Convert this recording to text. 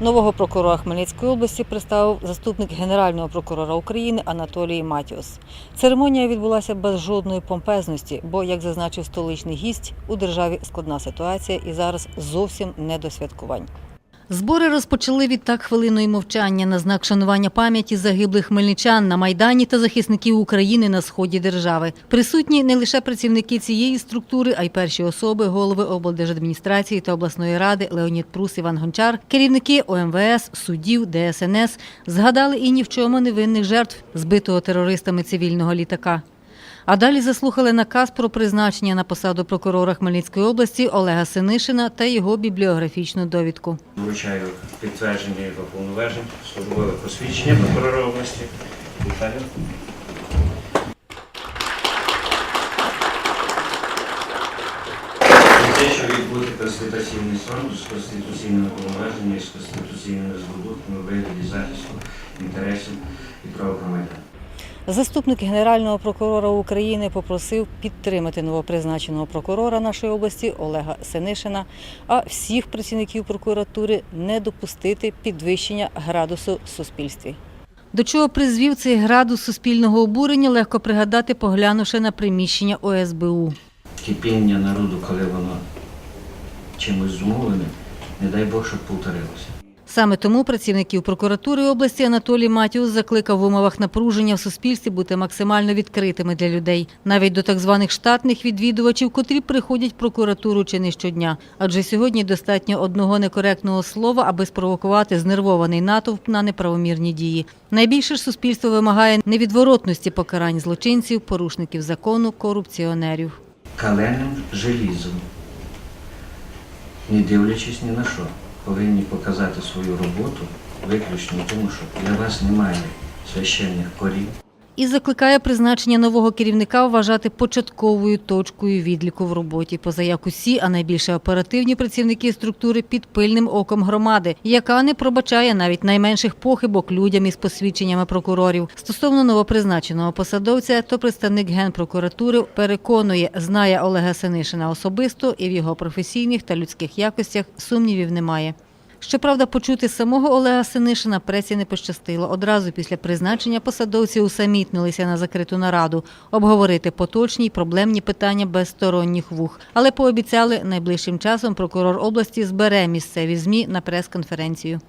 Нового прокурора Хмельницької області представив заступник генерального прокурора України Анатолій Матіос. Церемонія відбулася без жодної помпезності, бо, як зазначив столичний гість, у державі складна ситуація і зараз зовсім не до святкувань. Збори розпочали відтак хвилиною мовчання на знак шанування пам'яті загиблих хмельничан на Майдані та захисників України на сході держави. Присутні не лише працівники цієї структури, а й перші особи, голови облдержадміністрації та обласної ради Леонід Прус, Іван Гончар, керівники ОМВС, суддів, ДСНС згадали і ні в чому невинних жертв збитого терористами цивільного літака. А далі заслухали наказ про призначення на посаду прокурора Хмельницької області Олега Синишина та його бібліографічну довідку. Вручаю підтвердження його повноважень, службове посвідчення прокурора області. Вітаю. Те, що відбути конституційний суд з конституційними повноваженнями і з конституційними здобутками у вигляді захисту інтересів і прав громадян. Заступник генерального прокурора України попросив підтримати новопризначеного прокурора нашої області Олега Синишина, а всіх працівників прокуратури не допустити підвищення градусу в суспільстві. До чого призвів цей градус суспільного обурення, легко пригадати, поглянувши на приміщення ОСБУ. Кипіння народу, коли воно чимось зумовлене, не дай Бог, щоб повторилося. Саме тому працівників прокуратури області Анатолій Матіус закликав в умовах напруження в суспільстві бути максимально відкритими для людей, навіть до так званих штатних відвідувачів, котрі приходять в прокуратуру чи не щодня. Адже сьогодні достатньо одного некоректного слова, аби спровокувати знервований натовп на неправомірні дії. Найбільше ж суспільство вимагає невідворотності покарань злочинців, порушників закону, корупціонерів. каленим желізом, не дивлячись ні на що, повинні показати свою роботу виключно тому, що для вас немає священних корів. І закликає призначення нового керівника вважати початковою точкою відліку в роботі, поза як усі, а найбільше оперативні працівники структури під пильним оком громади, яка не пробачає навіть найменших похибок людям із посвідченнями прокурорів. Стосовно новопризначеного посадовця, то представник генпрокуратури переконує, знає Олега Синишина особисто і в його професійних та людських якостях сумнівів немає. Щоправда, почути самого Олега Синишина пресі не пощастило. Одразу після призначення посадовці усамітнилися на закриту нараду обговорити поточні й проблемні питання без сторонніх вух. Але пообіцяли, найближчим часом прокурор області збере місцеві ЗМІ на прес-конференцію.